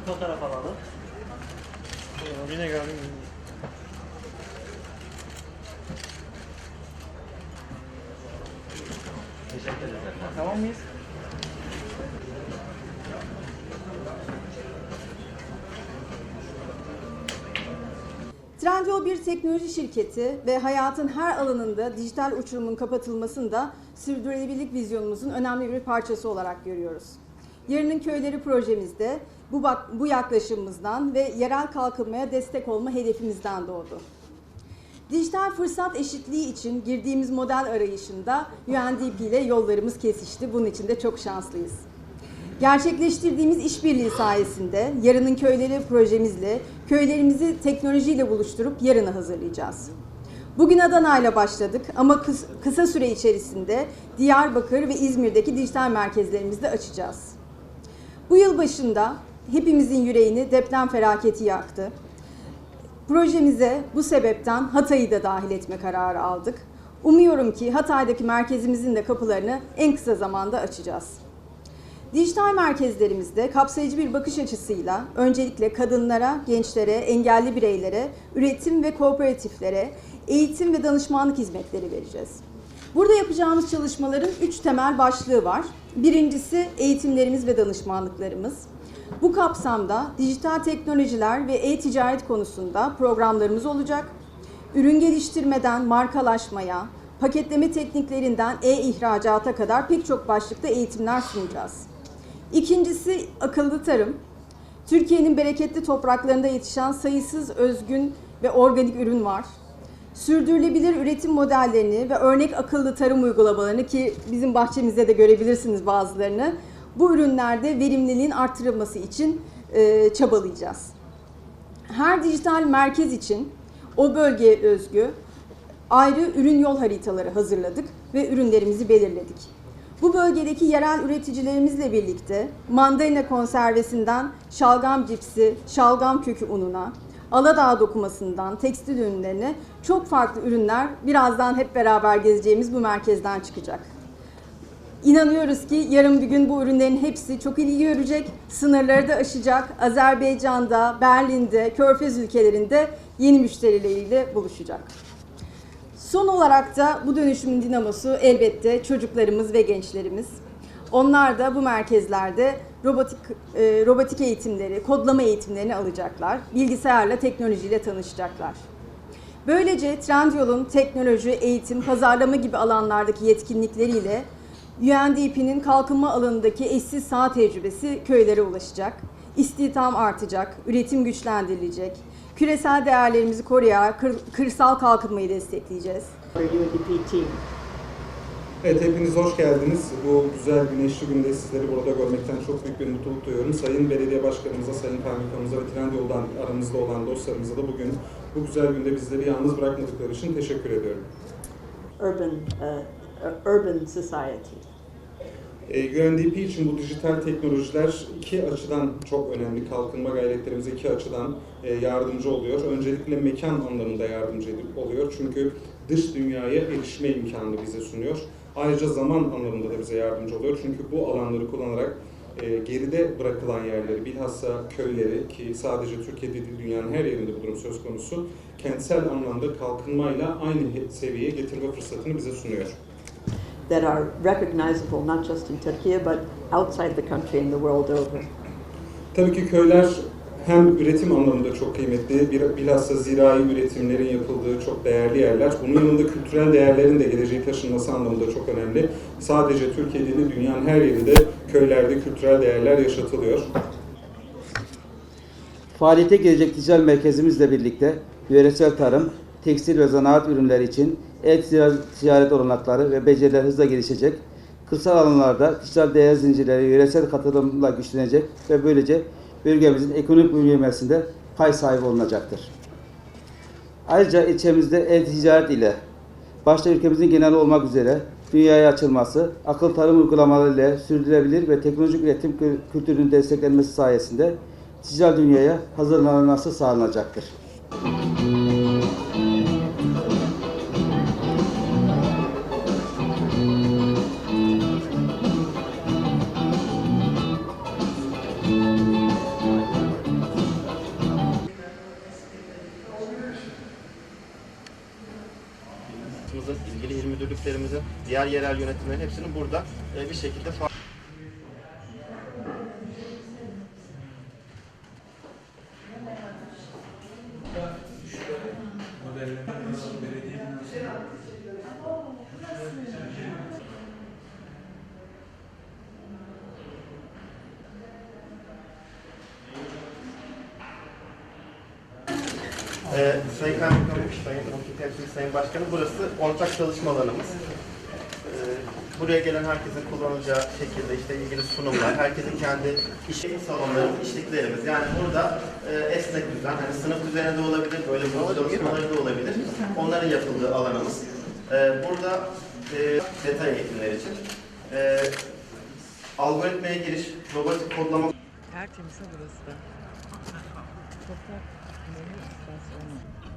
bir fotoğraf alalım. Yine geldim. Tamam mıyız? Trendyol bir teknoloji şirketi ve hayatın her alanında dijital uçurumun kapatılmasını da sürdürülebilirlik vizyonumuzun önemli bir parçası olarak görüyoruz. Yarının Köyleri projemizde bu, bak, bu yaklaşımımızdan ve yerel kalkınmaya destek olma hedefimizden doğdu. Dijital fırsat eşitliği için girdiğimiz model arayışında UNDP ile yollarımız kesişti. Bunun için de çok şanslıyız. Gerçekleştirdiğimiz işbirliği sayesinde Yarının Köyleri projemizle köylerimizi teknolojiyle buluşturup yarını hazırlayacağız. Bugün Adana'yla başladık ama kıs- kısa süre içerisinde Diyarbakır ve İzmir'deki dijital merkezlerimizi de açacağız. Bu yıl başında hepimizin yüreğini deprem felaketi yaktı. Projemize bu sebepten Hatay'ı da dahil etme kararı aldık. Umuyorum ki Hatay'daki merkezimizin de kapılarını en kısa zamanda açacağız. Dijital merkezlerimizde kapsayıcı bir bakış açısıyla öncelikle kadınlara, gençlere, engelli bireylere, üretim ve kooperatiflere eğitim ve danışmanlık hizmetleri vereceğiz. Burada yapacağımız çalışmaların üç temel başlığı var. Birincisi eğitimlerimiz ve danışmanlıklarımız. Bu kapsamda dijital teknolojiler ve e-ticaret konusunda programlarımız olacak. Ürün geliştirmeden markalaşmaya, paketleme tekniklerinden e-ihracata kadar pek çok başlıkta eğitimler sunacağız. İkincisi akıllı tarım. Türkiye'nin bereketli topraklarında yetişen sayısız özgün ve organik ürün var. Sürdürülebilir üretim modellerini ve örnek akıllı tarım uygulamalarını ki bizim bahçemizde de görebilirsiniz bazılarını. Bu ürünlerde verimliliğin artırılması için e, çabalayacağız. Her dijital merkez için o bölgeye özgü ayrı ürün yol haritaları hazırladık ve ürünlerimizi belirledik. Bu bölgedeki yerel üreticilerimizle birlikte mandalina konservesinden şalgam cipsi, şalgam kökü ununa, Aladağ dokumasından tekstil ürünlerine çok farklı ürünler birazdan hep beraber gezeceğimiz bu merkezden çıkacak. İnanıyoruz ki yarın bir gün bu ürünlerin hepsi çok ilgi görecek, sınırları da aşacak. Azerbaycan'da, Berlin'de, Körfez ülkelerinde yeni müşterileriyle buluşacak. Son olarak da bu dönüşümün dinamosu elbette çocuklarımız ve gençlerimiz. Onlar da bu merkezlerde robotik e, robotik eğitimleri, kodlama eğitimlerini alacaklar. Bilgisayarla, teknolojiyle tanışacaklar. Böylece Trendyol'un teknoloji, eğitim, pazarlama gibi alanlardaki yetkinlikleriyle UNDP'nin kalkınma alanındaki eşsiz saha tecrübesi köylere ulaşacak. İstihdam artacak, üretim güçlendirilecek, küresel değerlerimizi koruyarak kır- kırsal kalkınmayı destekleyeceğiz. UNDP team. Evet hepiniz hoş geldiniz. Bu güzel güneşli günde sizleri burada görmekten çok büyük bir mutluluk duyuyorum. Sayın Belediye Başkanımıza, Sayın Kaymakamımıza ve Trendyol'dan aramızda olan dostlarımıza da bugün bu güzel günde bizleri yalnız bırakmadıkları için teşekkür ediyorum. urban, uh, urban society. E, UNDP için bu dijital teknolojiler iki açıdan çok önemli. Kalkınma gayretlerimize iki açıdan e, yardımcı oluyor. Öncelikle mekan anlamında yardımcı oluyor. Çünkü dış dünyaya erişme imkanını bize sunuyor. Ayrıca zaman anlamında da bize yardımcı oluyor. Çünkü bu alanları kullanarak e, geride bırakılan yerleri, bilhassa köyleri ki sadece Türkiye'de değil dünyanın her yerinde bu durum söz konusu, kentsel anlamda kalkınmayla aynı seviyeye getirme fırsatını bize sunuyor. that are recognizable not just in Turkey but outside the country and the world over. Tabii ki köyler hem üretim anlamında çok kıymetli, bilhassa zirai üretimlerin yapıldığı çok değerli yerler. Bunun yanında kültürel değerlerin de geleceğe taşınması anlamında çok önemli. Sadece Türkiye'de değil, dünyanın her yerinde köylerde kültürel değerler yaşatılıyor. Faaliyete gelecek ticaret merkezimizle birlikte yöresel tarım, tekstil ve zanaat ürünleri için e-ticaret olanakları ve beceriler hızla gelişecek. Kırsal alanlarda dijital değer zincirleri yöresel katılımla güçlenecek ve böylece bölgemizin ekonomik büyümesinde pay sahibi olunacaktır. Ayrıca ilçemizde e-ticaret ile başta ülkemizin geneli olmak üzere dünyaya açılması, akıl tarım uygulamaları ile sürdürülebilir ve teknolojik üretim kü- kültürünün desteklenmesi sayesinde dijital dünyaya hazırlanması sağlanacaktır. Bakanlığımızın, ilgili il müdürlüklerimizin, diğer yerel yönetimlerin hepsinin burada e, bir şekilde fa- Ee, Sayın Kaymakamım, Sayın Mufti Temsil Sayın Başkanım, burası ortak çalışma alanımız. Ee, buraya gelen herkesin kullanacağı şekilde işte ilgili sunumlar, herkesin kendi iş salonları, işliklerimiz. Yani burada e, esnek düzen, hani sınıf düzeni de olabilir, böyle bu çalışmaları da olabilir. Onların yapıldığı alanımız. Ee, burada e, detay eğitimler için. E, algoritmaya giriş, robotik kodlama Tertemiz burası da. Toprak 没事，放心。